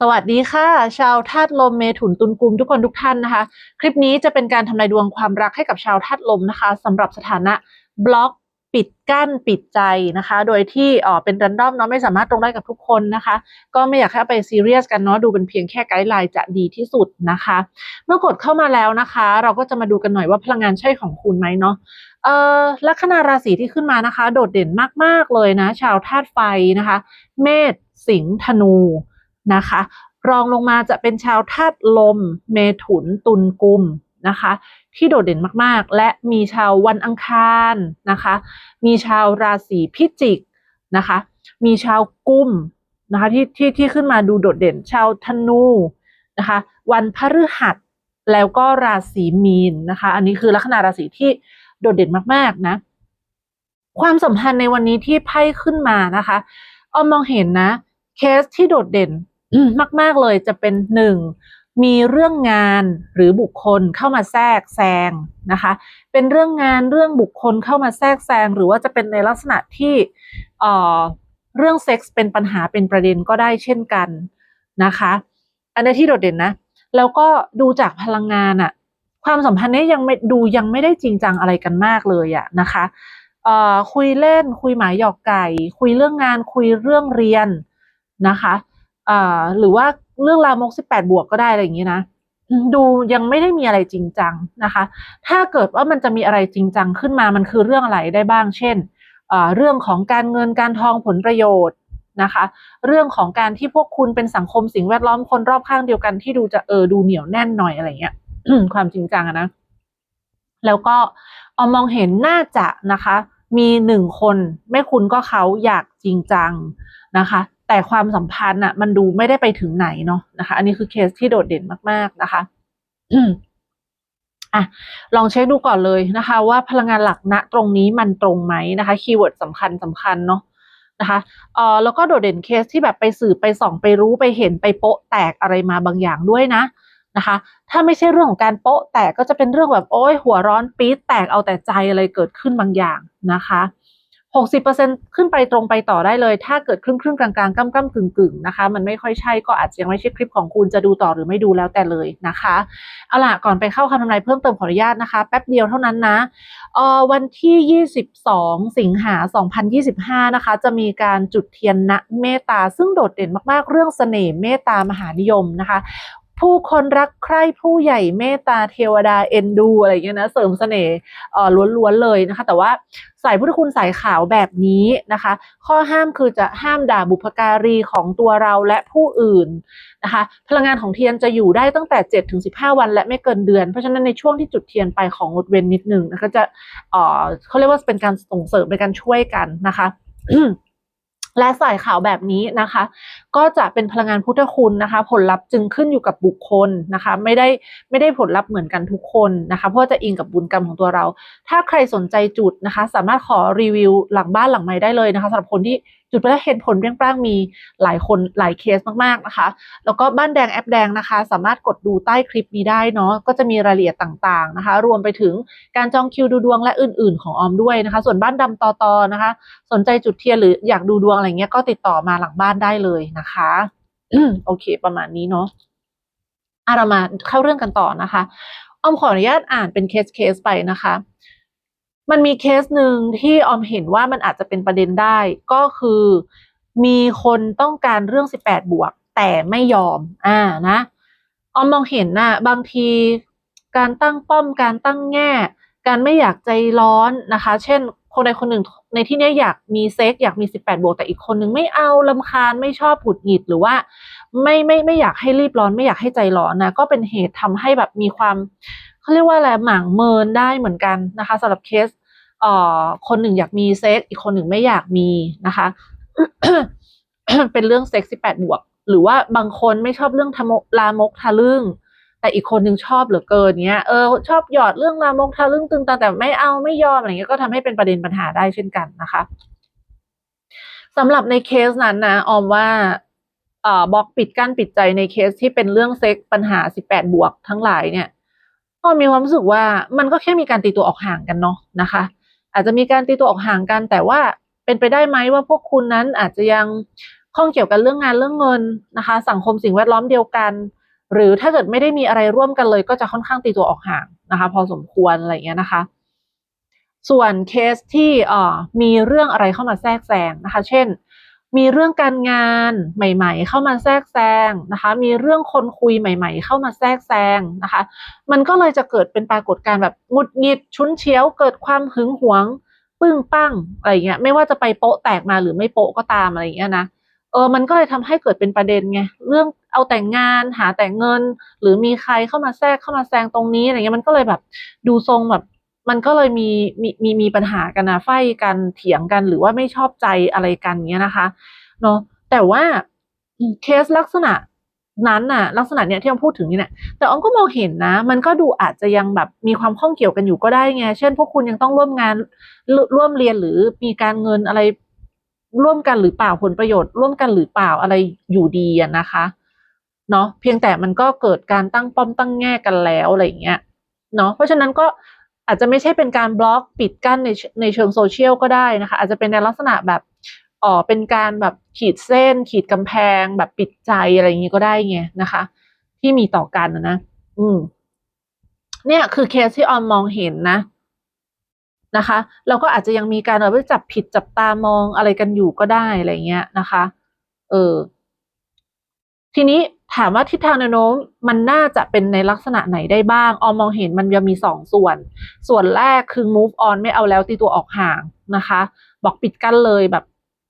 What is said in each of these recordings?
สวัสดีค่ะ ชาวธาตุลมเมถุนตุลกุมทุกคนทุกท่านนะคะ คลิปนี้จะเป็นการทำนายดวงความรักให้กับชาวธาตุลมนะคะสำหรับสถานะบล็อกปิดกั้นปิดใจนะคะ โดยที่เออเป็นรันดอมเนาะไม่สามารถตรงได้กับทุกคนนะคะ ก็ไม่อยากให้ไปซีเรียสกันเนาะดูเป็นเพียงแค่ไกด์ไลน์จะดีที่สุดนะคะ เมื่อกดเข้ามาแล้วนะคะ เราก็จะมาดูกันหน่อยว่าพลังงานใช่ของคุณไหมเนาะเอ่อลัคนาราศีที่ขึ้นมานะคะ โดดเด่นมากๆเลยนะ ชาวธาตุไฟนะคะ เมษสิงห์ธนู นะคะ รองลงมาจะเป็นชาวธาตุลม เมถุนตุลกุมนะคะ ที่โดดเด่นมากๆ และมีชาววันอังคารนะคะ มีชาวราศีพิจิกนะคะ มีชาวกุมนะคะที่ที่ที่ขึ้นมาดูโดดเด่นชาวธนูนะคะ วันพฤหัสแล้วก็ราศีมีนนะคะ อันนี้คือลัคนาราศีที่โดดเด่นมากๆนะ ความสัมพันธ์ในวันนี้ที่ไพ่ขึ้นมานะคะออมมองเห็นนะ เคสที่โดดเด่น มาก ๆ เลยจะเป็นหนึ่งมีเรื่องงานหรือบุคคลเข้ามาแทรกแซงนะคะ เป็นเรื่องงานเรื่องบุคคลเข้ามาแทรกแซงหรือว่าจะเป็นในลักษณะที่เอ่อเรื่องเซ็กส์เป็นปัญหาเป็นประเด็นก็ได้เช่นกันนะคะ อันนี้ที่โดดเด่นนะ แล้วก็ดูจากพลังงานอะความสัมพันธ์นี้ยังไม่ดูยังไม่ได้จริงจังอะไรกันมากเลยอะนะคะเอ่อคุยเล่นคุยหมายหยอกไก่ คุยเรื่องงานคุยเรื่องเรียนนะคะ หรือว่าเรื่องรามกสิบแปดบวกก็ได้อะไรอย่างนี้นะดูยังไม่ได้มีอะไรจริงจังนะคะ ถ้าเกิดว่ามันจะมีอะไรจริงจังขึ้นมามันคือเรื่องอะไรได้บ้าง เช่นเรื่องของการเงินการทองผลประโยชน์นะคะ เรื่องของการที่พวกคุณเป็นสังคมสิ่งแวดล้อมคนรอบข้างเดียวกันที่ดูจะเออดูเหนียวแน่นหน่อยอะไรเงี้ยความจริงจังนะ แล้วก็เอามองเห็นน่าจะนะคะ มีหนึ่งคนไม่คุณก็เขาอยากจริงจังนะคะ แต่ความสัมพันธ์อะมันดูไม่ได้ไปถึงไหนเนาะนะคะ อันนี้คือเคสที่โดดเด่นมาก ๆนะคะอะลองเช็คดูก่อนเลยนะคะ ว่าพลังงานหลักณตรงนี้มันตรงไหมนะคะคีย์เวิร์ดสำคัญสำคัญเนาะนะคะเอ่อแล้วก็โดดเด่นเคสที่แบบไปสืบไปส่องไปรู้ไปเห็นไปโป๊ะแตกอะไรมาบางอย่างด้วยนะนะคะ ถ้าไม่ใช่เรื่องของการโป๊ะแตกก็จะเป็นเรื่องแบบโอ้ยหัวร้อนปี๊ดแตกเอาแต่ใจอะไรเกิดขึ้นบางอย่างนะคะ หกสิบเปอร์เซ็นขึ้นไปตรงไปต่อได้เลย ถ้าเกิดครึ่งครึ่งกลางกลางก้ำก้ำกึ่งกึ่งนะคะ มันไม่ค่อยใช่ก็อาจจะยังไม่ใช่คลิปของคุณจะดูต่อหรือไม่ดูแล้วแต่เลยนะคะ เอาล่ะ ก่อนไปเข้าคำทำนายเพิ่มเติมขออนุญาตนะคะ แป๊บเดียวเท่านั้นนะออวันที่ 22 สิงหา 2025 นะคะ จะมีการจุดเทียนณเมตตา ซึ่งโดดเด่นมากๆ เรื่องเสน่ห์เมตตามหานิยมนะคะ ผู้คนรักใคร่ผู้ใหญ่เมตตาเทวดาเอ็นดูอะไรเงี้ยนะเสริมเสน่ห์ล้วนๆเลยนะคะ แต่ว่าสายพุทธคุณสายขาวแบบนี้นะคะ ข้อห้ามคือจะห้ามด่าบุพการีของตัวเราและผู้อื่นนะคะ พลังงานของเทียนจะอยู่ได้ตั้งแต่7ถึง15 วัน และไม่เกินเดือน เพราะฉะนั้นในช่วงที่จุดเทียนไปของงดเว้นนิดนึงนะคะจะเเขาเรียกว่าเป็นการส่งเสริมเป็นการช่วยกันนะคะ และสายขาวแบบนี้นะคะ ก็จะเป็นพลังงานพุทธคุณนะคะ ผลลัพธ์จึงขึ้นอยู่กับบุคคลนะคะ ไม่ได้ไม่ได้ผลลัพธ์เหมือนกันทุกคนนะคะ เพราะจะอิงกับบุญกรรมของตัวเรา ถ้าใครสนใจจุดนะคะ สามารถขอรีวิวหลังบ้านหลังไม้ได้เลยนะคะสำหรับคนที่ จุดปแล้วเห็นผลเปรี้ยงปร้างมีหลายคนหลายเคสมากๆนะคะ แล้วก็บ้านแดงแอปแดงนะคะ สามารถกดดูใต้คลิปนี้ได้เนาะก็จะมีรายละเอียดต่างๆนะคะ รวมไปถึงการจองคิวดูดวงและอื่น ๆ ของออมด้วยนะคะ ส่วนบ้านดำตอตอนะคะ สนใจจุดเทียนหรืออยากดูดวงอะไรเงี้ยก็ติดต่อมาหลังบ้านได้เลยนะคะโอเค ประมาณนี้เนาะอะเรามาเข้าเรื่องกันต่อนะคะออมขออนุญาตอ่านเป็นเคสเคสไปนะคะ มันมีเคสหนึ่งที่ออมเห็นว่ามันอาจจะเป็นประเด็นได้ ก็คือ มีคนต้องการเรื่อง 18 บวก แต่ไม่ยอม อ่านะออมมองเห็นนะบางทีการตั้งป้อมการตั้งแง่ การไม่อยากใจร้อนนะคะ เช่น คนใดคนหนึ่งในที่นี้อยากมีเซ็กอยากมี 18 บวก แต่อีกคนหนึ่งไม่เอาลำคาญไม่ชอบผุดหงิดหรือว่า ไม่ไม่ไม่อยากให้รีบร้อน ไม่อยากให้ใจร้อนนะก็เป็นเหตุทำให้แบบมีความ เขาเรียกว่าอะไรหมางเมินได้เหมือนกันนะคะสำหรับเคสเอ่อคนหนึ่งอยากมีเซ็กอีกคนหนึ่งไม่อยากมีนะคะ เป็นเรื่องเซ็กสิบแปดบวก หรือว่าบางคนไม่ชอบเรื่องทมลามกทะลึ่งแต่อีกคนนึงชอบเหลือเกินเนี้ย เออชอบหยอดเรื่องลามกทะลึ่งตึงตาแต่ไม่เอาไม่ยอมอะไรเงี้ยก็ทำให้เป็นประเด็นปัญหาได้เช่นกันนะคะสำหรับในเคสนั้นนะออมว่าเอ่อบล็อกปิดกั้นปิดใจในเคสที่เป็นเรื่องเซ็กปัญหาสิบแปดบวกทั้งหลายเนี่ย ก็มีความรู้สึกว่ามันก็แค่มีการตีตัวออกห่างกันเนาะนะคะ อาจจะมีการตีตัวออกห่างกัน แต่ว่าเป็นไปได้ไหมว่าพวกคุณนั้นอาจจะยังข้องเกี่ยวกันเรื่องงานเรื่องเงินนะคะ สังคมสิ่งแวดล้อมเดียวกัน หรือถ้าเกิดไม่ได้มีอะไรร่วมกันเลย ก็จะค่อนข้างตีตัวออกห่างนะคะ พอสมควรอะไรเงี้ยนะคะ ส่วนเคสที่เอ่อมีเรื่องอะไรเข้ามาแทรกแซงนะคะ เช่น มีเรื่องการงานใหม่ ๆ เข้ามาแทรกแซงนะคะ มีเรื่องคนคุยใหม่ ๆ เข้ามาแทรกแซงนะคะ มันก็เลยจะเกิดเป็นปรากฏการณ์แบบหงุดหงิดชุนเฉียว เกิดความหึงหวง ปึ้งปั้งอะไรเงี้ย ไม่ว่าจะไปโป๊ะแตกมาหรือไม่โป๊ะก็ตามอะไรเงี้ยนะ เออ มันก็เลยทำให้เกิดเป็นประเด็นไง เรื่องเอาแต่งงานหาแต่งเงิน หรือมีใครเข้ามาแทรกเข้ามาแซงตรงนี้อะไรเงี้ย มันก็เลยแบบดูทรงแบบ มันก็เลยมีมีมีมีปัญหากันนะไฟกันเถียงกันหรือว่าไม่ชอบใจอะไรกันเงี้ยนะคะเนาะแต่ว่าเคสลักษณะนั้นน่ะ ลักษณะเนี้ยที่เราพูดถึงนี่เนี่ยแต่ออมก็มองเห็นนะ มันก็ดูอาจจะยังแบบมีความข้องเกี่ยวกันอยู่ก็ได้ไงเช่น พวกคุณยังต้องร่วมงานรร่วมเรียนหรือมีการเงินอะไรร่วมกันหรือเปล่าผลประโยชน์ ร่วมกันหรือเปล่าอะไรอยู่ดีอะนะคะเนาะเพียงแต่มันก็เกิดการตั้งป้อมตั้งแง่กันแล้วอะไรอย่างเงี้ยเนาะเพราะฉะนั้นก็ อาจจะไม่ใช่เป็นการบล็อกปิดกั้นในในเชิงโซเชียลก็ได้นะคะ อาจจะเป็นในลักษณะแบบอ๋อเป็นการแบบขีดเส้น ขีดกำแพง แบบปิดใจอะไรอย่างงี้ก็ได้ไงนะคะ ที่มีต่อกันนะ อืม เนี่ยคือเคสที่ออมมองเห็นนะนะคะแล้วก็อาจจะยังมีการเอาไปจับผิดจับตามองอะไรกันอยู่ก็ได้อะไรเงี้ยนะคะ เออ ทีนี้ ถามว่าทิศทางแนวโน้มมันน่าจะเป็นในลักษณะไหนได้บ้าง ออมมองเห็นมันจะมีสองส่วน ส่วนแรกคือ move on ไม่เอาแล้วตีตัวออกห่างนะคะ บอกปิดกั้นเลยแบบ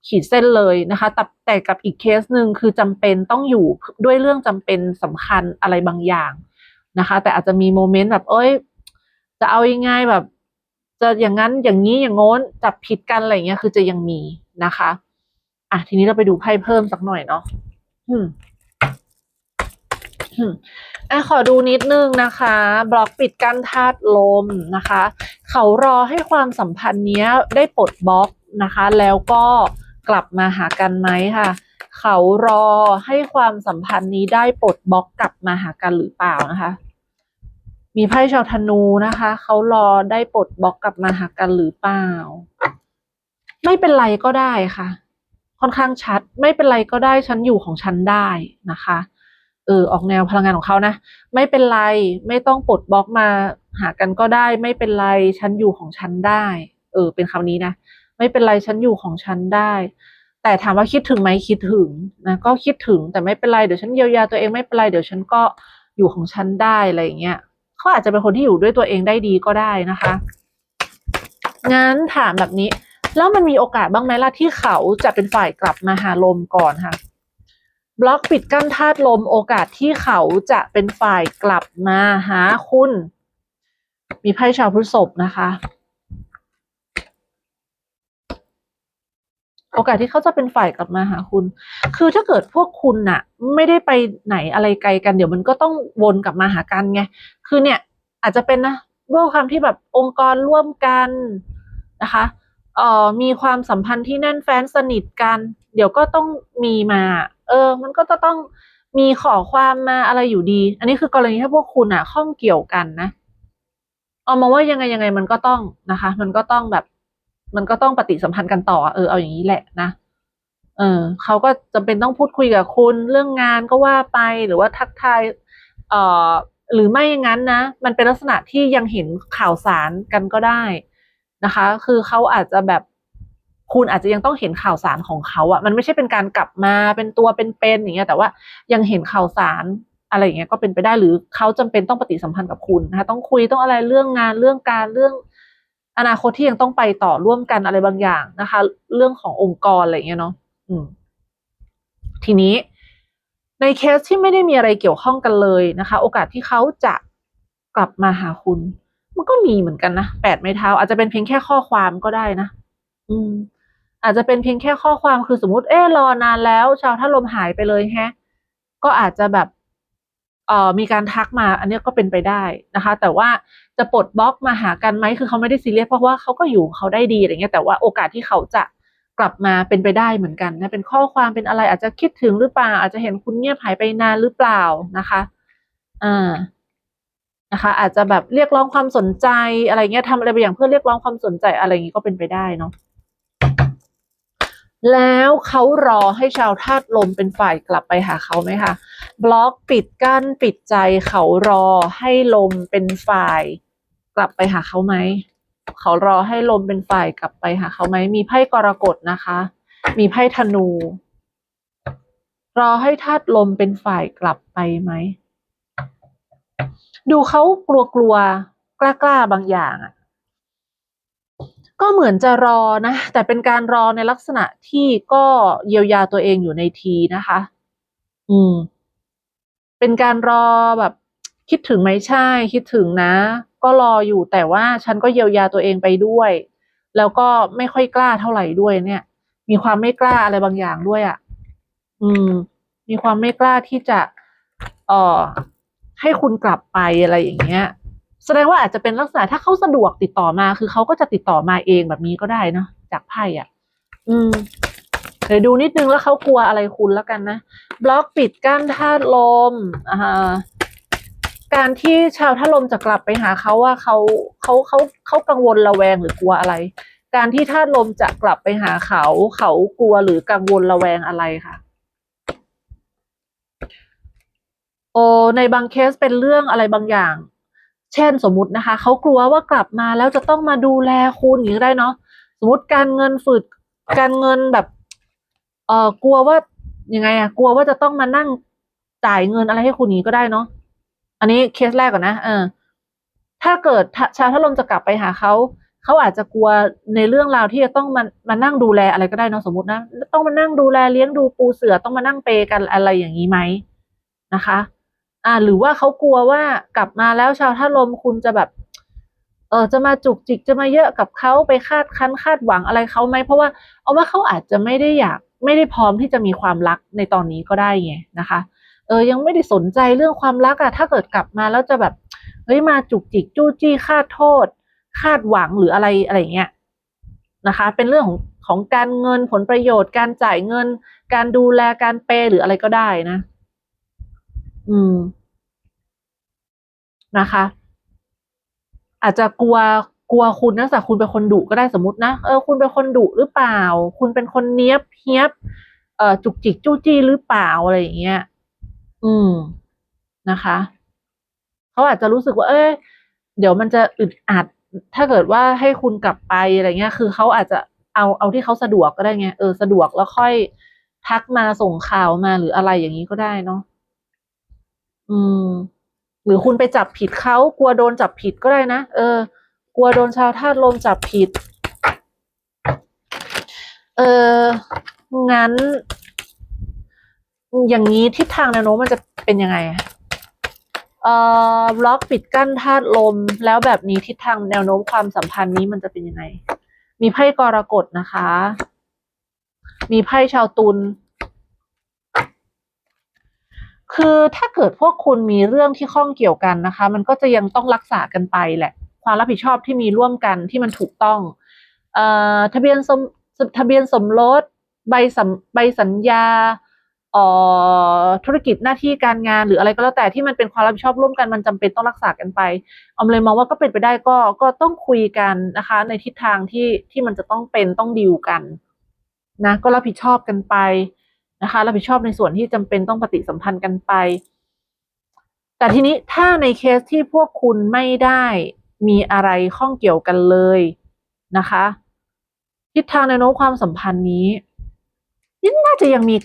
ขีดเส้นเลยนะคะแต่แต่กับอีกเคสหนึ่งคือจำเป็นต้องอยู่ด้วยเรื่องจำเป็นสำคัญอะไรบางอย่างนะคะ แต่อาจจะมีโมเมนต์แบบ เอ้ย จะเอายังไงแบบ จะอย่างนั้นอย่างนี้อย่างโน้นจับผิดกันอะไรเงี้ยคือจะยังมีนะคะ อะทีนี้เราไปดูไพ่เพิ่มสักหน่อยเนาะอืม อะขอดูนิดนึงนะคะ บล็อกปิดกั้นธาตุลมนะคะ เขารอให้ความสัมพันธ์เนี้ยได้ปลดบล็อกนะคะ แล้วก็กลับมาหากันไหมค่ะ เขารอให้ความสัมพันธ์นี้ได้ปลดบล็อกกลับมาหากันหรือเปล่านะคะ มีไพ่ชาวธนูนะคะ เขารอได้ปลดบล็อกกลับมาหากันหรือเปล่า ไม่เป็นไรก็ได้ค่ะ ค่อนข้างชัด ไม่เป็นไรก็ได้ฉันอยู่ของฉันได้นะคะ เออออกแนวพลังงานของเขานะ ไม่เป็นไร ไม่ต้องปลดบล็อกมาหากันก็ได้ ไม่เป็นไรฉันอยู่ของฉันได้ เออ เป็นคำนี้นะ ไม่เป็นไรฉันอยู่ของฉันได้ แต่ถามว่าคิดถึงไหมคิดถึงนะก็คิดถึงแต่ไม่เป็นไรเดี๋ยวฉันเยียวยาตัวเองไม่เป็นไรเดี๋ยวฉันก็อยู่ของฉันได้อะไรอย่างเงี้ยเขาอาจจะเป็นคนที่อยู่ด้วยตัวเองได้ดีก็ได้นะคะงั้นถามแบบนี้ แล้วมันมีโอกาสบ้างไหมล่ะที่เขาจะเป็นฝ่ายกลับมาหาลมก่อนค่ะ บล็อกปิดกั้นธาตุลมโอกาสที่เขาจะเป็นฝ่ายกลับมาหาคุณ มีไพ่ชาวพฤษภนะคะ โอกาสที่เขาจะเป็นฝ่ายกลับมาหาคุณ คือถ้าเกิดพวกคุณน่ะ ไม่ได้ไปไหนอะไรไกลกันเดี๋ยวมันก็ต้องวนกลับมาหากันไง คือเนี่ย อาจจะเป็นนะด้วยความที่แบบองค์กรร่วมกันนะคะเอ่อมีความสัมพันธ์ที่แน่นแฟ้นสนิทกัน เดี๋ยวก็ต้องมีมา เออ มันก็จะต้องมีขอความมาอะไรอยู่ดี อันนี้คือกรณีถ้าพวกคุณอะข้องเกี่ยวกันนะเอามาว่ายังไงยังไงมันก็ต้องนะคะ มันก็ต้องแบบ มันก็ต้องปฏิสัมพันธ์กันต่อ เออเอาอย่างนี้แหละนะเออเขาก็จำเป็นต้องพูดคุยกับคุณเรื่องงานก็ว่าไปหรือว่าทักทายเอ่อหรือไม่อย่างนั้นนะ มันเป็นลักษณะที่ยังเห็นข่าวสารกันก็ได้นะคะ คือเขาอาจจะแบบ คุณอาจจะยังต้องเห็นข่าวสารของเขาอะมันไม่ใช่เป็นการกลับมาเป็นตัวเป็นๆอย่างเงี้ยแต่ว่ายังเห็นข่าวสารอะไรอย่างเงี้ยก็เป็นไปได้หรือเขาจำเป็นต้องปฏิสัมพันธ์กับคุณนะคะต้องคุยต้องอะไรเรื่องงานเรื่องการเรื่องอนาคตที่ยังต้องไปต่อร่วมกันอะไรบางอย่างนะคะ เรื่องขององค์กรอะไรอย่างเงี้ยเนาะอืม ทีนี้ในเคสที่ไม่ได้มีอะไรเกี่ยวข้องกันเลยนะคะ โอกาสที่เขาจะกลับมาหาคุณ มันก็มีเหมือนกันนะแปดไม้เท้าอาจจะเป็นเพียงแค่ข้อความก็ได้นะอืม อาจจะเป็นเพียงแค่ข้อความคือสมมติเออรอนานแล้ว ชาวท่าลมหายไปเลยแฮะก็อาจจะแบบเอ่อมีการทักมา อันนี้ก็เป็นไปได้นะคะ แต่ว่าจะปลดบล็อกมาหากันไหมคือเขาไม่ได้ซีเรียสเพราะว่าเขาก็อยู่เขาได้ดีอะไรเงี้ยแต่ว่าโอกาสที่เขาจะกลับมาเป็นไปได้เหมือนกันนะเป็นข้อความเป็นอะไรอาจจะคิดถึงหรือเปล่า อาจจะเห็นคุณเงียบหายไปนานหรือเปล่านะคะอ่านะคะ อาจจะแบบเรียกร้องความสนใจอะไรเงี้ยทำอะไรบางอย่างเพื่อเรียกร้องความสนใจอะไรอย่างงี้ก็เป็นไปได้เนาะ แล้วเขารอให้ชาวธาตุลมเป็นฝ่ายกลับไปหาเขาไหมคะบล็อกปิดกั้นปิดใจเขารอให้ลมเป็นฝ่าย กลับไปหาเขาไหมเขารอให้ลมเป็นฝ่ายกลับไปหาเขาไหมมีไพ่กรกฎนะคะ มีไพ่ธนู รอให้ธาตุลมเป็นฝ่ายกลับไปไหมดูเขากลัวกลัวกล้ากล้าๆบางอย่างอะ ก็เหมือนจะรอนะ แต่เป็นการรอในลักษณะที่ก็เยียวยาตัวเองอยู่ในทีนะคะ อืม เป็นการรอแบบ คิดถึงไหมใช่ คิดถึงนะ ก็รออยู่แต่ว่าฉันก็เยียวยาตัวเองไปด้วย แล้วก็ไม่ค่อยกล้าเท่าไหร่ด้วยเนี่ย มีความไม่กล้าอะไรบางอย่างด้วยอะ่ะ อืม มีความไม่กล้าที่จะเอ่อให้คุณกลับไปอะไรอย่างเงี้ย แสดงว่าอาจจะเป็นลักษณะถ้าเขาสะดวกติดต่อมา คือเขาก็จะติดต่อมาเองแบบนี้ก็ได้เนอะจากไพ่อะ อืมเดี๋ยวดูนิดนึงแล้วเขากลัวอะไรคุณแล้วกันนะบล็อกปิดกั้นธาตุลมอ่าการที่ชาวธาตุลมจะกลับไปหาเขาว่าเขาเขาเขาเขากังวลระแวงหรือกลัวอะไร การที่ธาตุลมจะกลับไปหาเขา เขากลัวหรือกังวลระแวงอะไรค่ะโอในบางเคสเป็นเรื่องอะไรบางอย่าง เช่นสมมตินะคะเขากลัวว่ากลับมาแล้วจะต้องมาดูแลคุณอย่างนี้ได้เนาะสมมติการเงินฝืดการเงินแบบ เออกลัวว่ายังไงอะกลัวว่าจะต้องมานั่งจ่ายเงินอะไรให้คุณนี้ก็ได้เนาะอันนี้เคสแรกก่อนนะเออถ้าเกิดชาวทัลมจะกลับไปหาเขาเขาอาจจะกลัวในเรื่องราวที่จะต้องมามานั่งดูแลอะไรก็ได้เนาะสมมตินะต้องมานั่งดูแลเลี้ยงดูปูเสือต้องมานั่งเปกันอะไรอย่างนี้ไหมนะคะ อ่า หรือว่าเขากลัวว่ากลับมาแล้วชาวท่าลมคุณจะแบบเออจะมาจุกจิกจะมาเยอะกับเขาไปคาดคั้นคาดหวังอะไรเขาไหมเพราะว่าเอาว่าเขาอาจจะไม่ได้อยากไม่ได้พร้อมที่จะมีความรักในตอนนี้ก็ได้ไงนะคะ เออยังไม่ได้สนใจเรื่องความรักอะถ้าเกิดกลับมาแล้วจะแบบเฮ้ยมาจุกจิกจู้จี้คาดโทษ คาดหวังหรืออะไรอะไรเงี้ยนะคะ เป็นเรื่องของของการเงินผลประโยชน์ การจ่ายเงิน การดูแลการเปหรืออะไรก็ได้นะ อืม นะคะ อาจจะกลัวกลัวคุณนะจากคุณเป็นคนดุก็ได้สมมตินะเออคุณเป็นคนดุหรือเปล่า คุณเป็นคนเนี้ยบเฮียบเอ่อจุกจิกจู้จี้หรือเปล่าอะไรอย่างเงี้ยอืมนะคะเขาอาจจะรู้สึกว่า เอ้ยเดี๋ยวมันจะอึดอัด ถ้าเกิดว่าให้คุณกลับไปอะไรเงี้ย คือเขาอาจจะเอาเอาที่เขาสะดวกก็ได้ไงเออสะดวกแล้วค่อยทักมาส่งข่าวมาหรืออะไรอย่างนี้ก็ได้เนาะ อืม หรือคุณไปจับผิดเขากลัวโดนจับผิดก็ได้นะเออ กลัวโดนชาวธาตุลมจับผิด เอองั้น อย่างนี้ทิศทางแนวโน้มมันจะเป็นยังไงอะเอ่อบล็อกปิดกั้นธาตุลม แล้วแบบนี้ทิศทางแนวโน้มความสัมพันธ์นี้มันจะเป็นยังไง มีไพ่กรกฎนะคะ มีไพ่ชาวตุล คือถ้าเกิดพวกคุณมีเรื่องที่ข้องเกี่ยวกันนะคะ มันก็จะยังต้องรักษากันไปแหละ ความรับผิดชอบที่มีร่วมกันที่มันถูกต้องเอ่อทะเบียนสมทะเบียนสมรสใบสัมใบสัญญาออธุรกิจหน้าที่การงานหรืออะไรก็แล้วแต่ที่มันเป็นความรับผิดชอบร่วมกันมันจำเป็นต้องรักษากันไปออมเลยมองว่าก็เป็นไปได้ก็ก็ต้องคุยกันนะคะ ในทิศทางที่ที่มันจะต้องเป็นต้องดีลกันนะก็รับผิดชอบกันไป นะคะรับผิดชอบในส่วนที่จำเป็นต้องปฏิสัมพันธ์กันไป แต่ทีนี้ถ้าในเคสที่พวกคุณไม่ได้มีอะไรข้องเกี่ยวกันเลยนะคะทิศทางในโน้มความสัมพันธ์นี้นี่น่าจะยังมี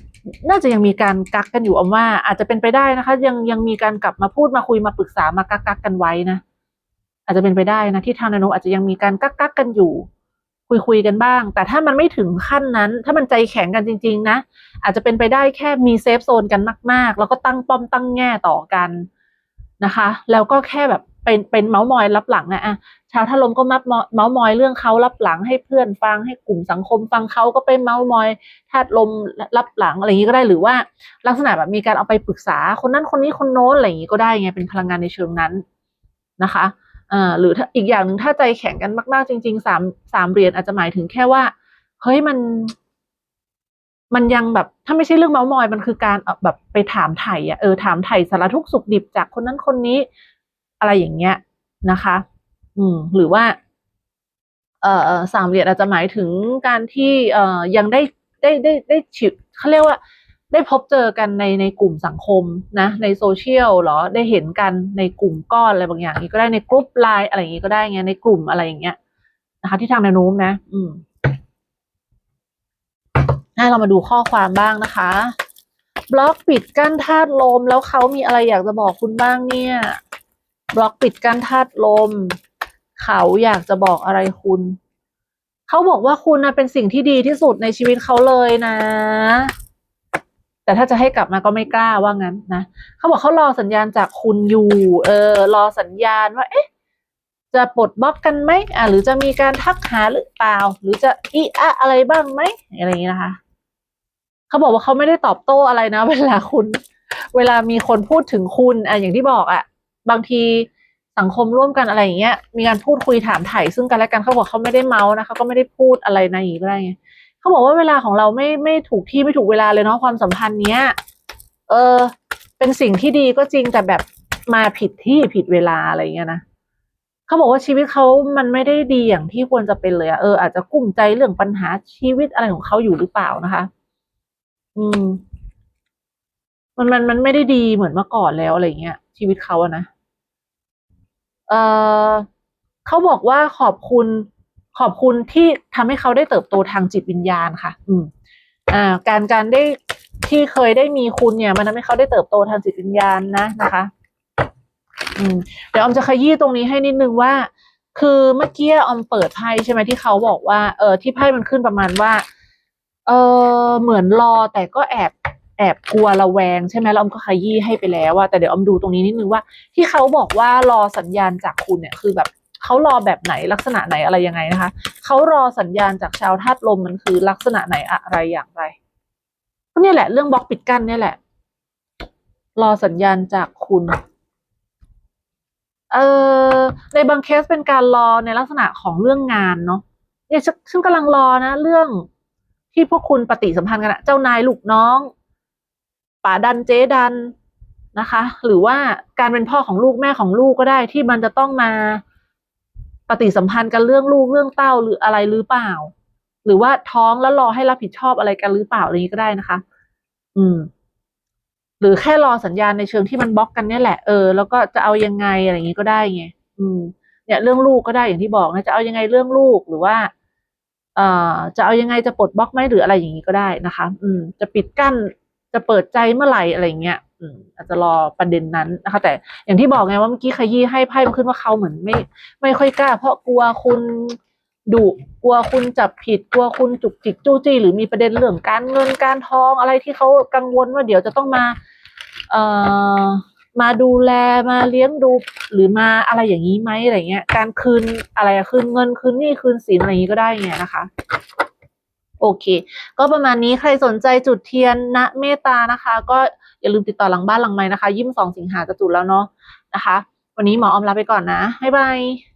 น่าจะยังมีการกักกันอยู่อมว่า อาจจะเป็นไปได้นะคะ ยังยังมีการกลับมาพูดมาคุยมาปรึกษามากักกักกันไว้นะ อาจจะเป็นไปได้นะที่ทางนโน้มอาจจะยังมีการกักกักกันอยู่ คุยคุยกันบ้าง แต่ถ้ามันไม่ถึงขั้นนั้น ถ้ามันใจแข็งกันจริง ๆ นะ อาจจะเป็นไปได้แค่มีเซฟโซนกันมาก ๆ แล้วก็ตั้งป้อมตั้งแง่ต่อกันนะคะ แล้วก็แค่แบบเป็นเป็นเมาส์มอยรับหลังนะอะชาวทลมก็มับเมาส์มอยเรื่องเขารับหลังให้เพื่อนฟังให้กลุ่มสังคมฟังเขาก็ไปเมาส์มอยธาตุลมรับหลังอะไรอย่างนี้ก็ได้หรือว่าลักษณะแบบมีการเอาไปปรึกษาคนนั้นคนนี้คนโน้นอะไรอย่างนี้ก็ได้ไงเป็นพลังงานในเชิงนั้นนะคะ อ่าหรืออีกอย่างหนึ่งถ้าใจแข็งกันมาก ๆ จริงๆสามสามเหรียญอาจจะหมายถึงแค่ว่า เฮ้ยมัน มันยังแบบ ถ้าไม่ใช่เรื่องเมาส์มอยมันคือการแบบไปถามไถ่อะเออถามไถ่สารทุกข์สุขดิบจากคนนั้นคนนี้ อะไรอย่างเงี้ยนะคะ อืม หรือว่า เอ่อสามเหรียญอาจจะหมายถึงการที่ เอ่อยังได้ได้ได้ได้ฉิวเขาเรียกว่า ได้พบเจอกันในในกลุ่มสังคมนะ ในโซเชียลเหรอได้เห็นกันในกลุ่มก้อนอะไรบางอย่างนี้ก็ได้ในกลุ่มไลน์อะไรอย่างนี้ก็ได้ไงในกลุ่มอะไรอย่างเงี้ยนะคะ ที่ทางแนวโน้มนะ อืมให้เรามาดูข้อความบ้างนะคะบล็อกปิดกั้นธาตุลม แล้วเขามีอะไรอยากจะบอกคุณบ้างเนี่ย บล็อกปิดกั้นธาตุลม เขาอยากจะบอกอะไรคุณ เขาบอกว่าคุณนะเป็นสิ่งที่ดีที่สุดในชีวิตเขาเลยนะ แต่ถ้าจะให้กลับมาก็ไม่กล้าว่างั้นนะเขาบอกเขารอสัญญาณจากคุณอยู่ เออ รอสัญญาณว่า เอ๊ะ จะปลดบล็อกกันไหมอะหรือจะมีการทักหาหรือเปล่า หรือจะอีอะอะไรบ้างไหมอะไรอย่างนี้นะคะเขาบอกว่าเขาไม่ได้ตอบโต้อะไรนะ เวลาคุณ เวลามีคนพูดถึงคุณอะอย่างที่บอกอะ บางทีสังคมร่วมกันอะไรอย่างเงี้ย มีการพูดคุยถามไถ่ซึ่งกันและกันเขาบอกเขาไม่ได้เมาส์นะเขาก็ไม่ได้พูดอะไรในอย่างนี้ก็ได้ไง เขาบอกว่าเวลาของเราไม่ไม่ถูกที่ไม่ถูกเวลาเลยเนาะความสัมพันธ์เนี้ย เออ เป็นสิ่งที่ดีก็จริงแต่แบบมาผิดที่ผิดเวลาอะไรเงี้ยนะเขาบอกว่าชีวิตเขามันไม่ได้ดีอย่างที่ควรจะเป็นเลยอะเอออาจจะกุ้มใจเรื่องปัญหาชีวิตอะไรของเขาอยู่หรือเปล่านะคะ อืม มันมันมันไม่ได้ดีเหมือนเมื่อก่อนแล้วอะไรเงี้ยชีวิตเขาอะนะเออเขาบอกว่าขอบคุณ ขอบคุณที่ทำให้เขาได้เติบโตทางจิตวิญญาณค่ะ อืมอ่า การการได้ที่เคยได้มีคุณเนี่ย มันทำให้เขาได้เติบโตทางจิตวิญญาณนะนะคะ อืมเดี๋ยวออมจะขยี้ตรงนี้ให้นิดนึงว่า คือเมื่อกี้ออมเปิดไพ่ใช่ไหมที่เขาบอกว่า เออที่ไพ่มันขึ้นประมาณว่า เออเหมือนรอแต่ก็แอบแอบกลัวระแวงใช่ไหมแล้วออมก็ขยี้ให้ไปแล้วว่าแต่เดี๋ยวออมดูตรงนี้นิดนึงว่า ที่เขาบอกว่ารอสัญญาณจากคุณเนี่ยคือแบบ เขารอแบบไหนลักษณะไหนอะไรยังไงนะคะเขารอสัญญาณจากชาวธาตุลมมันคือลักษณะไหนอะไรอย่างไรก็เนี่ยแหละเรื่องบล็อกปิดกั้นเนี่ยแหละ รอสัญญาณจากคุณเออในบางเคสเป็นการรอในลักษณะของเรื่องงานเนาะเนี่ยฉันฉันกำลังรอนะ เรื่องที่พวกคุณปฏิสัมพันธ์กันอะเจ้านายลูกน้องป๋าดันเจ๊ดันนะคะ หรือว่าการเป็นพ่อของลูกแม่ของลูกก็ได้ที่มันจะต้องมา ปฏิสัมพันธ์กันเรื่องลูกเรื่องเต้าหรืออะไรหรือเปล่า หรือว่าท้องแล้วรอให้รับผิดชอบอะไรกันหรือเปล่าอะไรนี้ก็ได้นะคะ อืม หรือแค่รอสัญญาณในเชิงที่มันบล็อกกันเนี่ยแหละเออแล้วก็จะเอายังไงอะไรอย่างนี้ก็ได้ไงอืม เนี่ยเรื่องลูกก็ได้อย่างที่บอกนะจะเอายังไงเรื่องลูกหรือว่าเอ่อจะเอายังไงจะปลดบล็อกไหมหรืออะไรอย่างนี้ก็ได้นะคะ อืม จะปิดกั้นจะเปิดใจเมื่อไหร่อะไรเงี้ย อาจจะรอประเด็นนั้นนะคะ แต่อย่างที่บอกไงว่าเมื่อกี้ขยี้ให้ไพ่มันขึ้นว่าเขาเหมือนไม่ ไม่ค่อยกล้า เพราะกลัวคุณดุกลัวคุณจับผิดกลัวคุณจุกจิกจู้จี้หรือมีประเด็นเรื่องการเงินการทองอะไรที่เขากังวลว่าเดี๋ยวจะต้องมา เอ่อมาดูแลมาเลี้ยงดูหรือมาอะไรอย่างนี้ไหมอะไรเงี้ย การคืนอะไรคืนเงินคืนหนี้คืนสินอะไรอย่างนี้ก็ได้ไงนะคะ โอเค ก็ประมาณนี้ใครสนใจจุดเทียนณเมตตานะคะ ก็อย่าลืมติดต่อหลังบ้านหลังไม้นะคะยี่สิบสองสิงหาจะจุดแล้วเนาะนะคะ วันนี้หมอออมลาไปก่อนนะบ๊ายบาย